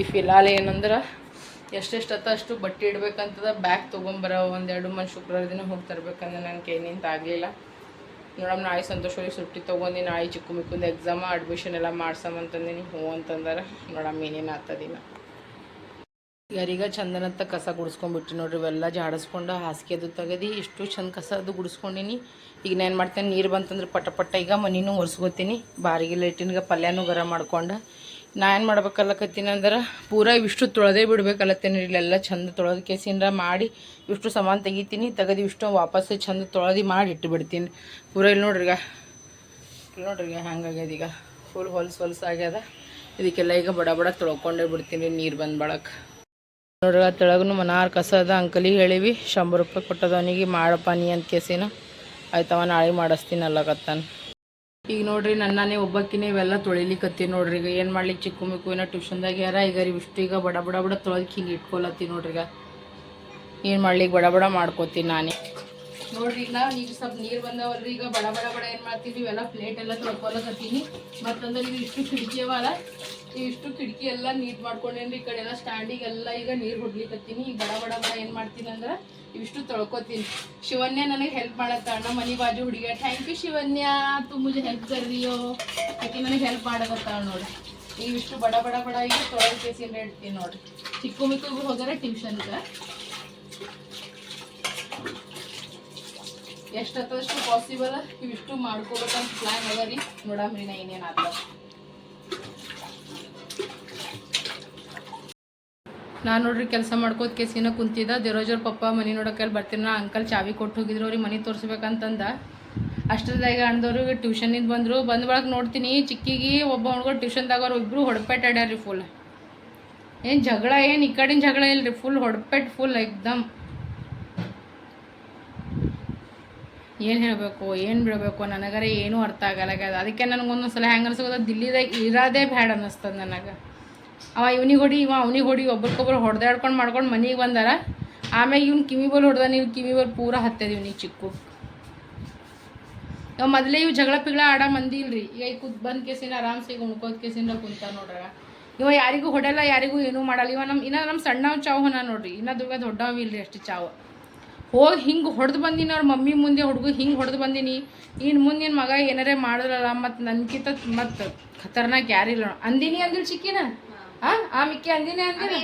ಈ ಫಿಲಾಲ್ ಏನಂದ್ರೆ ಎಷ್ಟೆಷ್ಟು ಅಷ್ಟು ಬಟ್ಟೆ ಇಡ್ಬೇಕಂತದ ಬ್ಯಾಗ್ ತೊಗೊಂಬರೋ, ಒಂದೆರಡು ಮಂದಿ ಶುಕ್ರವಾರ ದಿನ ಹೋಗಿ ತರ್ಬೇಕಂದ್ರೆ ನನ್ನ ಕೈ ನಿಂತ ಆಗಲಿಲ್ಲ. ನೋಡಮ್, ನಾಳೆ ಸಂತೋಷವಾಗಿ ಸುಟ್ಟಿ ತೊಗೊಂಡು, ನಾಳೆ ಚಿಕ್ಕ ಮಿಕ್ಕೊಂದು ಎಕ್ಸಾಮ ಅಡ್ಮಿಷನ್ ಎಲ್ಲ ಮಾಡ್ಸಮಂತಂದಿನಿ ಹ್ಞೂ ಅಂತಂದಾರ. ನೋಡಮ್ಮ ಏನೇನು ಆಗ್ತದಿಲ್ಲ ಯಾರೀಗ ಚಂದನತ್ತ ಕಸ ಗುಡಿಸ್ಕೊಂಡ್ಬಿಟ್ಟು ನೋಡ್ರಿ, ಇವೆಲ್ಲ ಜಾಡಿಸ್ಕೊಂಡು ಹಾಸಿಗೆ ಅದು ತೆಗೆದು, ಇಷ್ಟು ಚಂದ ಕಸ ಅದು ಗುಡಿಸ್ಕೊಂಡಿನಿ. ಈಗ ನಾನು ಮಾಡ್ತೇನೆ, ನೀರು ಬಂತಂದ್ರೆ ಪಟ ಪಟ್ಟ ಈಗ ಮನಿನೂ ಒರೆಸ್ಕೋತೀನಿ, ಬಾರಿಗೆ ಲೈಟಿನ್ಗೆ ಪಲ್ಯನೂ ಗರ ಮಾಡ್ಕೊಂಡು. ನಾ ಏನು ಮಾಡ್ಬೇಕಲ್ಲಕತ್ತೀನಿ ಅಂದ್ರೆ, ಪೂರ ಇವಿಷ್ಟು ತೊಳೆದೇ ರೀ ಇಲ್ಲೆಲ್ಲ ಚಂದ ತೊಳೆದು ಕೇಸಿಂದ ಮಾಡಿ ಇಷ್ಟು ಸಮಾನ ತೆಗಿತೀನಿ, ತೆಗೆದು ಇಷ್ಟು ವಾಪಸ್ ಚಂದ ತೊಳೆದು ಮಾಡಿ ಇಟ್ಟು ಬಿಡ್ತೀನಿ ಪೂರ ಇಲ್ಲಿ ನೋಡ್ರಿಗ ಇಲ್ಲಿ ನೋಡ್ರಿಗ ಈಗ ಹ್ಯಾಂಗಾಗ್ಯದ ಈಗ. ಫುಲ್ ಹೊಲ್ಸು ಹೊಲ್ಸು ಆಗ್ಯದ. ಇದಕ್ಕೆಲ್ಲ ಈಗ ಬಡ ಬಡ ತೊಳ್ಕೊಂಡೇ ಬಿಡ್ತೀನಿ ನೀರು ಬಂದು ಬಳಕ್ಕೆ ನೋಡ್ರಿ ತೆಳಗೂ ಮನಾರ್ ಕಸದ ಅಂಕಲಿಗೆ ಹೇಳಿವಿ. ಶಂಬರ್ ರೂಪಾಯಿ ಕೊಟ್ಟದ ಅವನಿಗೆ. ಮಾಡಪ್ಪ ನೀ ಅಂತ ಕೇಸಿನ. ಆಯ್ತವ, ನಾಳೆ ಮಾಡಿಸ್ತೀನಿ ಅಲ್ಲಕತ್ತಾನ ಈಗ ನೋಡ್ರಿ, ನನ್ನನೇ ಒಬ್ಬಕ್ಕಿನೇ ಇವೆಲ್ಲ ತೊಳಿಲಿಕತ್ತಿ ನೋಡ್ರಿ. ಈಗ ಏನು ಮಾಡ್ಲಿಕ್ಕೆ ಚಿಕ್ಕು ಮಿಕ್ಕು ಏನೋ ಟ್ಯೂಷನ್ದಾಗ ಯಾರ ಈಗ ಇಷ್ಟು ಈಗ ಬಡ ಬಡ ಬಡ ತೊಳಕ್ಕೆ ಹಿಂಗೆ ಇಟ್ಕೊಲತ್ತಿ ನೋಡ್ರಿ ಈಗ. ಏನು ಮಾಡ್ಲಿಕ್ಕೆ ಬಡ ಬಡ ಮಾಡ್ಕೋತೀನಿ ನಾನೇ. ನೋಡ್ರಿ, ಈಗ ನಾವು ಈಗ ಸ್ವಲ್ಪ ನೀರು ಬಂದವಲ್ರಿ, ಈಗ ಬಡ ಬಡ ಬಡ ಏನು ಮಾಡ್ತೀವಿ, ಇವೆಲ್ಲ ಪ್ಲೇಟ್ ಎಲ್ಲ ತೊಳ್ಕೊಲಕತ್ತೀನಿ ಮತ್ತಂದ್ರೆ ಈಗ ಇಷ್ಟು ಕಿಟಕಿ ಅವಲ್ಲ ಇಷ್ಟು ಕಿಟಕಿ ಎಲ್ಲ ನೀಟ್ ಮಾಡ್ಕೊಂಡೇನ್ರಿ, ಈ ಕಡೆ ಎಲ್ಲ ಸ್ಟ್ಯಾಂಡಿಗೆಲ್ಲ ಈಗ ನೀರು ಹೊಡ್ಲಿಕತ್ತೀನಿ. ಈಗ ಬಡ ಬಡ ಬಡ ಏನು ಮಾಡ್ತೀನಿ ಅಂದ್ರೆ ಇವಿಷ್ಟು ತೊಳ್ಕೊತೀನಿ. ಶಿವನ್ಯ ನನಗೆ ಹೆಲ್ಪ್ ಮಾಡತ್ತ ನಮ್ಮ ಮನೆ ಬಾಜು ಹುಡುಗ. ಥ್ಯಾಂಕ್ ಯು ಶಿವನ್ಯ, ತುಂಬ ಹೆಲ್ಪ್ ಕರ್ರಿಯೋ ಯಾಕೆ ನನಗೆ ಹೆಲ್ಪ್ ಮಾಡಕತ್ತಾಳ ನೋಡಿ ಈಗ ಇಷ್ಟು ಬಡ ಬಡ ಬಡ ಈಗ ತೊಳಕೇಸಿ ಇಡ್ತೀನಿ ನೋಡ್ರಿ. ಚಿಕ್ಕು ಮಿಕ್ಕು ಹೋಗ್ಯಾರ ಟ್ಯೂಷನ್ಗೆ ಎಷ್ಟಷ್ಟು ಪಾಸಿಬಲ್ ಇವಿಷ್ಟು ಮಾಡ್ಕೋಬೇಕಂತ ಪ್ಲಾನ್ ಅದ ರೀ. ನೋಡಮ್ರಿ ನಾ ಏನೇನು ಆತ ನಾನು ನೋಡ್ರಿ ಕೆಲಸ ಮಾಡ್ಕೋತ ಕೇಸಿನ ಕುಂತಿದ್ದ. ದೇರೋಜರ್ ಪಪ್ಪ ಮನೆ ನೋಡೋಕೆ ಬರ್ತೀನಿ ನಾ ಅಂಕಲ್ ಚಾವಿ ಕೊಟ್ಟು ಹೋಗಿದ್ರು ಅವ್ರಿಗೆ ಮನೆ ತೋರಿಸ್ಬೇಕಂತಂದ. ಅಷ್ಟರದಾಗ ಟ್ಯೂಷನ್ ಟ್ಯೂಷನಿಂದ ಬಂದರು. ಬಂದ ಬಳಕ ನೋಡ್ತೀನಿ, ಚಿಕ್ಕಿಗೆ ಒಬ್ಬ ಹುಡುಗ ಟ್ಯೂಷನ್ದಾಗ ಅವ್ರು ಇಬ್ಬರು ಹೊಡ್ಪೆಟ್ ಆಡ್ಯಾರ ಫುಲ್ ಏನು ಜಗಳ, ಏನು ಈ ಕಡಿನ ಜಗಳ ಇಲ್ರಿ. ಫುಲ್ ಹೊಡ್ಪೆಟ್ ಫುಲ್ ಎಕ್ದಮ್. ಏನು ಹೇಳಬೇಕು, ಏನು ಬಿಡಬೇಕು ನನಗರೆ ಏನೂ ಅರ್ಥ ಆಗಲ್ಲ. ಅದಕ್ಕೆ ನನಗೆ ಒಂದೊಂದು ಸಲ ಹೆಂಗೆ ಅನ್ಸೋದ ದಿಲ್ಲಿದಾಗ ಇರೋದೇ ಬ್ಯಾಡ ಅನ್ನಿಸ್ತದೆ ನನಗೆ. ಅವ ಇವ್ನಿಗೆ ಹೊಡಿ, ಇವ ಅವ್ನಿಗೆ ಹೊಡಿ, ಒಬ್ರಿಗೊಬ್ರು ಹೊಡೆದಾಡ್ಕೊಂಡು ಮಾಡ್ಕೊಂಡು ಮನೆಗೆ ಬಂದಾರ. ಆಮೇಲೆ ಇವ್ನು ಕಿವಿ ಬಲ್ ಹೊಡೆದ, ನೀವು ಕಿವಿ ಬಲ್ ಪೂರ ಹತ್ತದ ಇವ್ನಿಗೆ ಚಿಕ್ಕು. ಇವ ಮೊದಲೇ ಇವು ಜಗಳ ಪಿಗಳ ಆಡ ಮಂದಿ ಇಲ್ರಿ. ಈಗ ಈ ಕುದ್ ಬಂದ್ ಕೇಸಿಂದ ಆರಾಮ್ಸೆ ಈಗ ಉಣ್ಕೋದ್ ಕೇಸಿಂದ ಕುಂತ ನೋಡ್ರ ಇವ ಯಾರಿಗೂ ಹೊಡೆಯಲ್ಲ ಯಾರಿಗೂ ಏನೂ ಮಾಡಲ್ಲ. ಇವ ನಮ್ಮ ಇನ್ನ ನಮ್ಮ ಸಣ್ಣ ಚಾವು ಹೊನ ನೋಡ್ರಿ. ಇನ್ನ ದುರ್ಗ ದೊಡ್ಡವ ಇಲ್ರಿ ಅಷ್ಟು ಚಾವ್. ಹೋಗಿ ಹಿಂಗೆ ಹೊಡೆದು ಬಂದೀನಿ ಅವ್ರ ಮಮ್ಮಿ ಮುಂದೆ ಹುಡುಗ ಹಿಂಗೆ ಹೊಡೆದು ಬಂದೀನಿ. ಇನ್ನು ಮುಂದಿನ ಮಗ ಏನಾರೇ ಮಾಡಿದ್ರಲ್ಲ ಮತ್ತು ನನ್ಕಿಂತ ಮತ್ತು ಖತರ್ನಾಕ್ ಯಾರಿಲ್ಲ ಅಂದಿನಿ ಅಂದಿಲ್ ಚಿಕ್ಕಿನ? ಹಾ. ಆ ಮಿಕ್ಕಿ ಅಂದಿನಿ ಅಂದಿನಿ?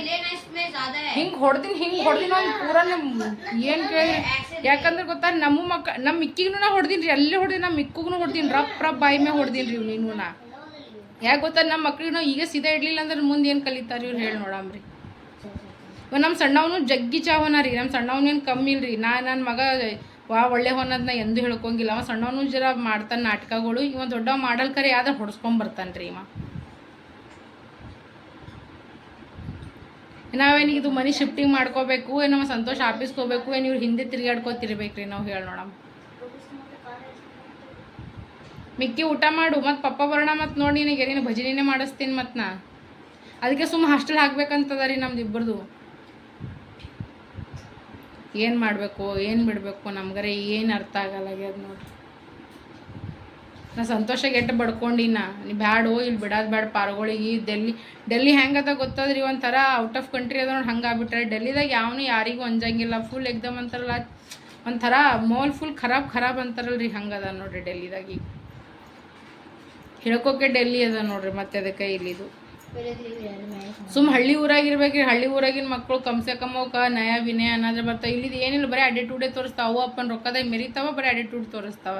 ಹಿಂಗೆ ಹೊಡೆದಿನಿ ಹಿಂಗೆ ಹೊಡೆದಿನ ಪೂರ ಏನು ಕೇಳಿ? ಯಾಕಂದ್ರೆ ಗೊತ್ತಾ ನಮ್ಮ ಮಕ್ಕ ನಮ್ಮ ಮಿಕ್ಕಿಗೂ ನಾ ಹೊಡೆದೀನಿ ರೀ. ಅಲ್ಲೇ ಹೊಡೆದಿನಿ ನಮ್ಮ ಮಿಕ್ಕಗೂ ಹೊಡೆದೀನಿ ರಪ್ ರಪ್ ಬಾಯಿ ಮೇಲೆ ಹೊಡೆದೀನಿ ರೀ ನೀನು ನಾ. ಯಾಕೆ ಗೊತ್ತಾ ನಮ್ಮ ಮಕ್ಳಿಗೆ ನಾವು ಈಗ ಸೀದಾ ಇಡ್ಲಿಲ್ಲ ಅಂದ್ರೆ ಮುಂದೆ ಏನು ಕಲಿತಾರೆ ಇವ್ರು ಹೇಳಿ ನೋಡಮ್ರಿ. ನಮ್ಮ ಸಣ್ಣವನು ಜಗ್ಗಿ ಚಾವನ ರೀ ನಮ್ಮ ಸಣ್ಣವನೇನು ಕಮ್ಮಿ ಇಲ್ರಿ. ನಾ ನನ್ನ ಮಗ ವಾ ಒಳ್ಳೆ ಹೊನ್ನದ್ನ ಎಂದೂ ಹೇಳ್ಕೊಂಗಿಲ್ಲ. ಅವ ಸಣ್ಣವನು ಜರ ಮಾಡ್ತಾನೆ ನಾಟಕಗಳು. ಇವ ದೊಡ್ಡವ ಮಾಡಲ್ ಕರೆ ಆದ್ರೆ ಹೊಡ್ಸ್ಕೊಂಬರ್ತಾನೆ ರೀ ಇವ. ನಾವೇನು ಇದು ಮನಿ ಶಿಫ್ಟಿಂಗ್ ಮಾಡ್ಕೋಬೇಕು, ಏನು ನಮ್ಮ ಸಂತೋಷ ಆಫೀಸ್ಗೆ ಹೋಗ್ಬೇಕು ಏನು ಇವ್ರು ಹಿಂದೆ ತಿರ್ಗಾಡ್ಕೋತಿರ್ಬೇಕ್ರಿ ನಾವು ಹೇಳಿ ನೋಡಮ್ಮ ಮಿಕ್ಕಿ ಊಟ ಮಾಡು. ಮತ್ತು ಪಪ್ಪ ಬರೋಣ ಮತ್ತು ನೋಡಿ ನಿನಗೆ ಏನೇನು ಭಜನಿನೇ ಮಾಡಿಸ್ತೀನಿ ಮತ್ತು ನಾ ಅದಕ್ಕೆ ಸುಮ್ಮ ಹಾಸ್ಟೆಲ್ ಹಾಕ್ಬೇಕಂತದ ರೀ ನಮ್ದು ಇಬ್ಬರದು ಏನು ಮಾಡಬೇಕು, ಏನು ಬಿಡಬೇಕು, ನಮ್ಗಾರೆ ಏನು ಅರ್ಥ ಆಗಲ್ಲ ಆಗಲ್ಲಾಗ್ಯದ ನೋಡಿ. ನಾ ಸಂತೋಷ ಗೆಟ್ಟು ಬಡ್ಕೊಂಡಿನ ನೀ. ಬ್ಯಾಡೋ ಇಲ್ಲಿ ಬ್ಯಾಡ್ ಬ್ಯಾಡ ಪಾರ್ಗಳಿಗೆ ಡೆಲ್ಲಿ ಡೆಲ್ಲಿ ಹೆಂಗದ ಗೊತ್ತಾದ್ರಿ ಒಂಥರ ಔಟ್ ಆಫ್ ಕಂಟ್ರಿ ಅದ ನೋಡಿ ಹಂಗೆ ಆಗ್ಬಿಟ್ರೆ. ಡೆಲ್ಲಿದಾಗ ಯಾವನು ಯಾರಿಗೂ ಅಂಜಂಗಿಲ್ಲ. ಫುಲ್ ಎಕ್ದಮ್ ಅಂತಾರಲ್ಲ, ಒಂಥರ ಮೋಲ್ ಫುಲ್ ಖರಾಬ್ ಖರಾಬ್ ಅಂತಾರಲ್ಲ ರೀ ಹಂಗದ ನೋಡ್ರಿ ಡೆಲ್ಲಿದಾಗ ಈಗ. ಹೇಳ್ಕೋಕೆ ಡೆಲ್ಲಿ ಅದ ನೋಡ್ರಿ ಮತ್ತೆ ಅದಕ್ಕೆ ಇಲ್ಲಿದು. ಸುಮ್ ಹಳ್ಳಿ ಊರಾಗ ಇರ್ಬೇಕ್ರಿ ಹಳ್ಳಿ ಊರಾಗಿನ ಮಕ್ಕಳು ಕಮ್ಸೆ ಕಮ್ ನಯ ವಿನಯ ಅನ್ನೋದ್ರ ಬರ್ತಾವ ಇಲ್ಲಿದು ಏನಿಲ್ಲ, ಬರೀ ಅಡಿಟ್ಯೂಡೇ ತೋರಿಸ್ತಾವ. ಅವು ಅಪ್ಪನ ರೊಕ್ಕದಾಗ ಮೆರಿತಾವ, ಬರೀ ಅಡಿಟ್ಯೂಡ್ ತೋರಿಸ್ತಾವ.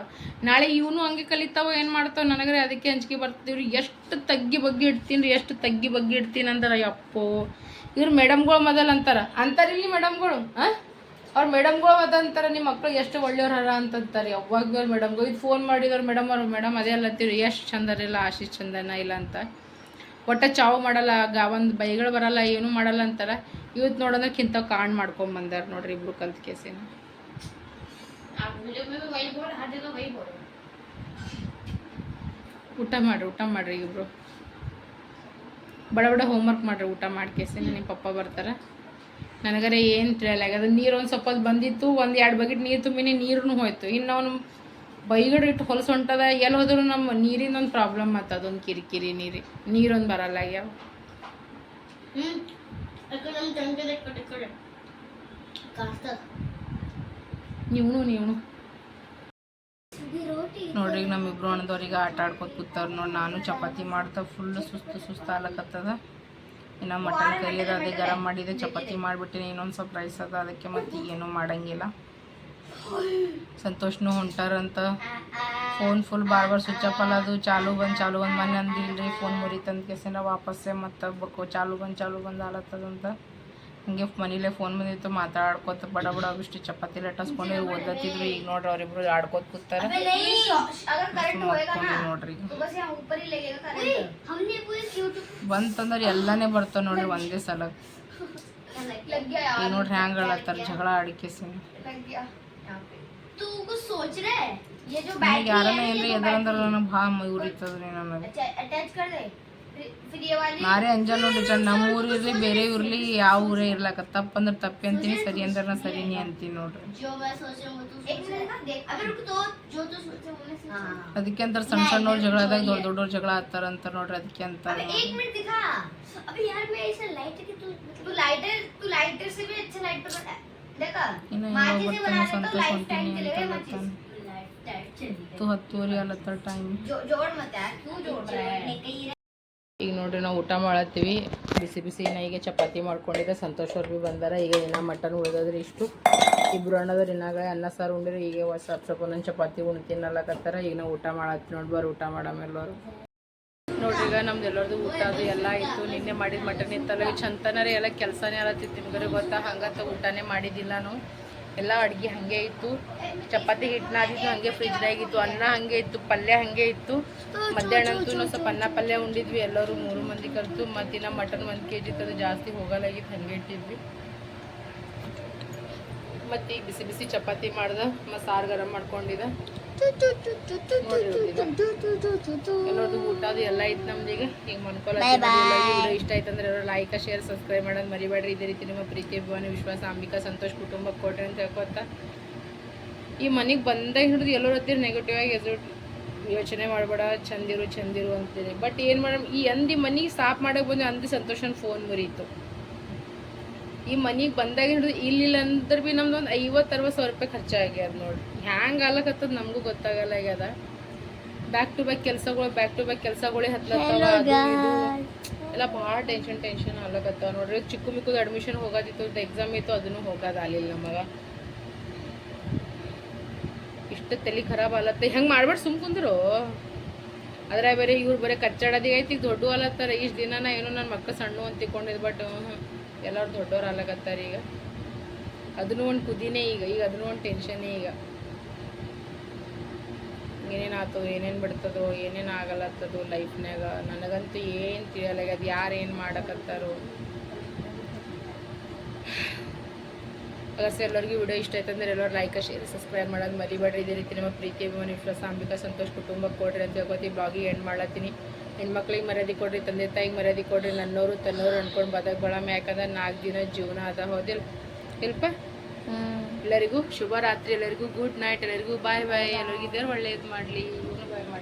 ನಾಳೆ ಇವನು ಹಂಗೆ ಕಲಿತಾವ, ಏನು ಮಾಡ್ತಾವ ನನಗ್ರೆ? ಅದಕ್ಕೆ ಅಂಜಿಕೆ ಬರ್ತೀವ್ರಿ ಎಷ್ಟು ತಗ್ಗಿ ಬಗ್ಗೆ ಇಡ್ತೀನಿ, ರೀ ಎಷ್ಟು ತಗ್ಗಿ ಬಗ್ಗೆ ಇಡ್ತೀನಿ ಅಂದ್ರೆ ಯಪ್ಪೋ. ಇವ್ರು ಮೇಡಮ್ಗಳು ಮೊದಲು ಅಂತಾರ. ಇಲ್ಲಿ ಮೇಡಮ್ಗಳು ಹಾಂ ಅವ್ರ ಮೇಡಮ್ಗಳು ಅದ ಅಂತಾರ ನಿಮ್ಮ ಮಕ್ಳು ಎಷ್ಟು ಒಳ್ಳೆಯವ್ರ ಹರ ಅಂತಂತಾರೆ. ಯಾವಾಗ ಮೇಡಮ್ ಮೇಡಮ್ಗಳು ಇದು ಫೋನ್ ಮಾಡಿದವ್ರು ಮೇಡಮ್ ಅವ್ರು. ಮೇಡಮ್ ಅದೇ ಅಲ್ಲತ್ತೀರಿ ಎಷ್ಟು ಚಂದರಿಲ್ಲ, ಆಶೀಸ್ ಚಂದನ ಇಲ್ಲ ಅಂತ. ಒಟ್ಟ ಚಾವು ಮಾಡಲ್ಲ ಆಗ ಒಂದು ಬೈಗಳು ಬರಲ್ಲ ಏನೂ ಮಾಡಲ್ಲ ಅಂತಾರೆ. ಇವತ್ತು ನೋಡೋದ್ರೆ ಕಿಂತ ಕಾಣ್ ಮಾಡ್ಕೊಂಬಂದಾರ ನೋಡ್ರಿ ಇಬ್ರು ಕಲ್ತ್ ಕೇಸಿನ. ಊಟ ಮಾಡ್ರಿ ಊಟ ಮಾಡ್ರಿ ಇಬ್ರು. ಬಡ ಬಡ ಹೋಮ್ವರ್ಕ್ ಮಾಡ್ರಿ ಊಟ ಮಾಡಿ ಕೇಸಿನ ನಿಮ್ಮ ಪಪ್ಪ ಬರ್ತಾರೆ. ನನಗರೆ ಏನು ತಿಳಿಯಲ್ಲ ಆಗ್ಯದ ನೀರು ಒಂದು ಸ್ವಲ್ಪ ಬಂದಿತ್ತು ಒಂದು ಎರಡು ಬಕೆಟ್ ನೀರು ತುಂಬಿನೇ ನೀರು ಹೋಯ್ತು. ಇನ್ನು ಅವನು ಬೈಗಡೆ ಇಟ್ಟು ಹೊಲಸು ಹೊಂಟದ ಎಲ್ಲಿ ಹೋದ್ರೂ ನಮ್ಮ ಒಂದು ಪ್ರಾಬ್ಲಮ್ ಮತ್ತು ಅದೊಂದು ಕಿರಿಕಿರಿ ನೀರಿ. ನೀರೊಂದು ಬರಲ್ಲ ಆಗ್ಯಾವ. ನೀವು ನೀವು ನೋಡ್ರಿ ನಮ್ಮಿಬ್ರು ಅಣ್ಣದವ್ರಿಗೆ ಆಟ ಆಡ್ಕೊತ ಕೂತವ್ರು ನೋಡಿ ನಾನು ಚಪಾತಿ ಮಾಡ್ತಾ ಫುಲ್ ಸುಸ್ತು ಸುಸ್ತು ಆಗ್ಲಕತ್ತದ ಇನ್ನು ಮಟನ್ ಕರಿ ಅದೇ ಗರಂ ಮಾಡಿದೆ ಚಪಾತಿ ಮಾಡಿಬಿಟ್ಟಿನಿ ಇನ್ನೊಂದು ಸ್ವಲ್ಪ ರೈಸ್ ಅದ ಅದಕ್ಕೆ ಮತ್ತೆ ಏನೂ ಮಾಡೋಂಗಿಲ್ಲ. ಸಂತೋಷನೂ ಹೊಂಟಾರಂತ. Phone full bar bar switch off ಅಲ್ಲ ಅದು. ಚಾಲು ಬಂದು ಚಾಲು ಬಂದು ಮನೆ ಅಂದಿಲ್ಲ ರೀ ಫೋನ್ ಮುರಿತಂದ ಕೇಸಿನ ವಾಪಸ್ಸೇ ಮತ್ತೆ ಬಕ್ಕು ಚಾಲು ಬಂದು ಚಾಲು ಬಂದು ಆಲತ್ತದಂತ. ಹಿಂಗೆ ಮನೇಲೆ ಫೋನ್ ಬಂದಿತ್ತು. ಮಾತಾಡ್ಕೋತ ಬಡ ಬಡ ಅಷ್ಟು ಚಪಾತಿ ಲಟ್ಟಿಸ್ಕೊಂಡು ಓದತ್ತಿದ್ರು ಈಗ ನೋಡ್ರಿ ಅವರಿಬ್ರು ಆಡ್ಕೋತ ಕೂತಾರೆ. ನೋಡ್ರಿ. ಬಂತಂದ್ರೆ ಎಲ್ಲಾನೇ ಬರ್ತಾವ ನೋಡ್ರಿ ಒಂದೇ ಸಲ. ಈಗ ನೋಡ್ರಿ ಹ್ಯಾಂಗ ಜಗಳ ಆಡಿಕೆಸಿ तू कुछ सोच रहे है ये जो ನನಗೆ बैटरी ಯಾರನ್ನ है ಏನ್ರಿ ये जो ಎದ್ರಂದ್ರ बैटरी ನನಗೆ ಭಾಳ ಉರಿತದ್ರಿ ನನಗೆ अच्छा अटैच कर दे फिर फिर ये वाली ನಾರೇ ಅಂಜಲ್ ನೋಡ್ರಿ ಚಂದ ನಮ್ಮ ಊರು ಇರ್ಲಿ ಬೇರೆ ಇರ್ಲಿ ಯಾವ ಊರೇ ಇರ್ಲಕ ತಪ್ಪಂದ್ರೆ ತಪ್ಪಿ ಅಂತೀನಿ ಸರಿ ಅಂದ್ರೆ ನಾ ಸರಿನಿ ಅಂತೀನಿ ನೋಡ್ರಿ जो मैं सोच रहा हूँ वो तू एक मिनट ना देख अगर रुक तो जो तू सोच रहा है वो मैं सोच रहा हूँ ಅದಕ್ಕೆ ಅಂತಾರೆ ಸಣ್ಣ ಸಣ್ಣವ್ರ ಜಗಳದಾಗ ದೊಡ್ಡ ದೊಡ್ಡವ್ರ ಜಗಳ ಆಡ್ತಾರ ಅಂತ ನೋಡ್ರಿ ಅದಕ್ಕೆ ಅಂತ अबे एक मिनट दिखा अबे यार मैं ऐसा लाइटर की तू तू लाइटर तू लाइटर से भी अच्छा लाइट पकड़ देखा ಇನ್ನು ಹತ್ತು ಹತ್ತುವರೆ ಟೈಮ್ ಈಗ ನೋಡ್ರಿ ನಾವು ಊಟ ಮಾಡತ್ತೀವಿ. ಬಿಸಿ ಬಿಸಿ ನಾ ಈಗ ಚಪಾತಿ ಮಾಡ್ಕೊಂಡಿದ್ದೆ ಸಂತೋಷ್ ಅವ್ರು ಭೀ ಬಂದಾರ. ಈಗ ಏನ ಮಟನ್ ಉಳಿದ್ರೆ ಇಷ್ಟು. ಇಬ್ರು ಅಣ್ಣದವ್ರು ಇನ್ನಾಗ ಅನ್ನ ಸಾರು ಉಂಡ್ರಿ. ಈಗ ಸ್ವಲ್ಪ ಸ್ವಲ್ಪ ಒಂದೊಂದು ಚಪಾತಿ ಉಣ್ತಿನ್ನಲ್ಲಕತ್ತಾರ ಈಗ ನಾವು ಊಟ ಮಾಡತ್ತೀವಿ ನೋಡ್ಬಾರ ಊಟ ಮಾಡಮೇಲೆ ನೋಡ್ರಿ ಈಗ ನಮ್ದು ಎಲ್ಲರದು ಊಟ ಅದು ಎಲ್ಲ ಇತ್ತು. ನಿನ್ನೆ ಮಾಡಿದ ಮಟನ್ ಇತ್ತಲ್ಲ ಚಂತನರೇ ಎಲ್ಲ ಕೆಲಸನೇ ಆಲತ್ತಿತ್ತು ನಿಮ್ಗರೆ ಗೊತ್ತಾ? ಹಂಗತ್ತ ಊಟನೇ ಮಾಡಿದ್ದಿಲ್ಲ ನಾವು ಎಲ್ಲ ಅಡುಗೆ ಹಾಗೆ ಇತ್ತು. ಚಪಾತಿ ಹಿಟ್ಟು ಹಂಗೆ ಫ್ರಿಜ್ನಾಗ ಇತ್ತು. ಅನ್ನ ಹಂಗೆ ಇತ್ತು, ಪಲ್ಯ ಹಾಗೆ ಇತ್ತು. ಮಧ್ಯಾಹ್ನ ಅಂತೂ ಸ್ವಲ್ಪ ಅನ್ನ ಪಲ್ಯ ಉಂಡಿದ್ವಿ. ಎಲ್ಲರೂ ಮೂರು ಮಂದಿ ಕಲ್ತು. ಮತ್ತಿನ್ನ ಮಟನ್ ಒಂದು ಕೆ ಜಿ ಅದು ಜಾಸ್ತಿ ಹೋಗಲಾಗಿತ್ತು. ಹಂಗೆ ಇಟ್ಟಿದ್ವಿ. ಮತ್ತು ಈಗ ಬಿಸಿ ಬಿಸಿ ಚಪಾತಿ ಮಾಡ್ದೆ. ಮತ್ತು ಸಾರು ಗರಂ ಮಾಡ್ಕೊಂಡಿದ್ದೆ ಎಲ್ಲರದು ಊಟ ಅದು ಎಲ್ಲ ಐತೆ ನಮ್ದು ಈಗ. ಈಗ ಮನ್ಕೊಳ್ಳೋದು ಇಷ್ಟ ಆಯ್ತು ಅಂದ್ರೆ ಎಲ್ಲರೂ ಲೈಕ್ ಶೇರ್ ಸಬ್ಸ್ಕ್ರೈಬ್ ಮಾಡೋದು ಮರಿಬೇಡ್ರಿ. ಇದೇ ರೀತಿ ನಿಮ್ಮ ಪ್ರೀತಿ ಭವಾನಿ ವಿಶ್ವಾಸ ಅಂಬಿಕಾ ಸಂತೋಷ್ ಕುಟುಂಬ ಕೋಟೆ ಅಂತ ಹೇಳ್ಕೊತ. ಈ ಮನೆಗೆ ಬಂದಾಗ ಹಿಡಿದು ಎಲ್ಲರೂ ಹತ್ತಿರ ನೆಗೆಟಿವ್ ಆಗಿ ಎದುರು ಯೋಚನೆ ಮಾಡಬೇಡ. ಚಂದಿರು ಚಂದಿರು ಅಂತೇಳಿ ಬಟ್ ಏನು ಮಾಡ ಈ ಅಂದಿ ಮನೆಗೆ ಸ್ಟಾಪ್ ಮಾಡಕ್ಕೆ ಬಂದು ಅಂದಿ ಸಂತೋಷನ ಫೋನ್ ಮುರೀತು. ಈ ಮನೆಗೆ ಬಂದಾಗ ಹಿಡಿದು ಇಲ್ಲಿಲ್ಲ ಅಂದ್ರೆ ಬಿ ನಮ್ದು ಒಂದು ಐವತ್ತು ಅರವತ್ತು ಸಾವಿರ ರೂಪಾಯಿ ಖರ್ಚಾಗ್ಯದ ನೋಡಿ. ಹ್ಯಾಂಗೆ ಆಗ್ಲಕತ್ತದ ನಮಗೂ ಗೊತ್ತಾಗಲ್ಲ ಆಗ್ಯದ ಬ್ಯಾಕ್ ಟು ಬ್ಯಾಕ್ ಕೆಲಸಗಳು ಬ್ಯಾಕ್ ಟು ಬ್ಯಾಕ್ ಕೆಲಸಗಳೇ ಹತ್ಲತ್ತವ ಎಲ್ಲ ಭಾಳ ಟೆನ್ಷನ್ ಟೆನ್ಷನ್ ಆಗ್ಲಕತ್ತವ ನೋಡ್ರಿ. ಚಿಕ್ಕ ಮಿಕ್ಕದ ಅಡ್ಮಿಷನ್ ಹೋಗೋದಿತ್ತು ಎಕ್ಸಾಮ್ ಇತ್ತು ಅದನ್ನು ಹೋಗೋದಾಗಲಿಲ್ಲ ನಮಗೆ. ಇಷ್ಟು ತಲೆ ಖರಾಬ್ ಆಲತ್ತ. ಹೆಂಗೆ ಮಾಡ್ಬೇಡಿ ಸುಮ್ ಕುಂದ್ರು. ಅದ್ರಾಗ ಬೇರೆ ಇವ್ರು ಬರೀ ಕಚ್ಚಾಡೋದಿ ಐತಿ ಈಗ ದೊಡ್ಡ ಅಲತ್ತಾರ ಇಷ್ಟು ದಿನ ಏನೋ ನನ್ನ ಮಕ್ಕಳು ಸಣ್ಣ ಅಂತ ತಿಳ್ಕೊಂಡಿದ್ದು ಬಟ್ ಎಲ್ಲರೂ ದೊಡ್ಡವ್ರು ಅಲ್ಲಕತ್ತಾರ ಈಗ. ಅದನ್ನು ಒಂದು ಕುದಿನೇ ಈಗ ಈಗ ಅದನ್ನು ಒಂದು ಟೆನ್ಷನ್ನೇ ಈಗ. ಏನೇನು ಆತೋ ಏನೇನು ಬಿಡ್ತದೋ, ಏನೇನು ಆಗಲತ್ತದೋ ಲೈಫ್ನಾಗ ನನಗಂತೂ ಏನು ತಿಳಿಯಲ್ಲ ಅದು ಯಾರು ಏನು ಮಾಡಕತ್ತಾರೋ. ಅಗಸ್ಟ್ ಎಲ್ಲರಿಗೂ ವಿಡಿಯೋ ಇಷ್ಟ ಆಯ್ತಂದ್ರೆ ಎಲ್ಲರೂ ಲೈಕ್ ಶೇರ್ ಸಬ್ಸ್ಕ್ರೈಬ್ ಮಾಡೋದು ಮರಿಬೇಡ್ರಿ. ಇದೇ ರೀತಿ ನಮ್ಮ ಪ್ರೀತಿ, ಅಭಿಮಾನಿ ವಿಶ್ವಾಸ ಅಂಬಿಕಾ ಸಂತೋಷ್ ಕುಟುಂಬಕ್ಕೆ ಕೊಡ್ರಿ ಅಂತ ಹೇಳ್ಕೊತೀವಿ ಬ್ಲಾಗಿಗೆ ಎಂಡ್ ಮಾಡತ್ತೀನಿ ಹೆಣ್ಮಕ್ಳಿಗೆ ಮರ್ಯಾದೆ ಕೊಡ್ರಿ ತಂದೆ ತಾಯಿಗೆ ಮರ್ಯಾದೆ ಕೊಡ್ರಿ ನನ್ನೋರು ತನ್ನೋರು ಅನ್ಕೊಂಡು ಬದಕ್ ಬಳಮ ಯಾಕಂದ್ರೆ ನಾಲ್ಕು ದಿನ ಜೀವನ ಅದ ಹೋದಿಲ್ಲ ಇಲ್ಪ? ಎಲ್ಲರಿಗೂ ಶುಭ ರಾತ್ರಿ ಎಲ್ಲರಿಗೂ ಗುಡ್ ನೈಟ್ ಎಲ್ಲರಿಗೂ ಬಾಯ್ ಬಾಯ್ ಎಲ್ಲರಿಗೂ ಇದ್ದಾರೆ ಒಳ್ಳೇದು ಮಾಡಲಿ. ಇವನು ಬಾಯ್ बाय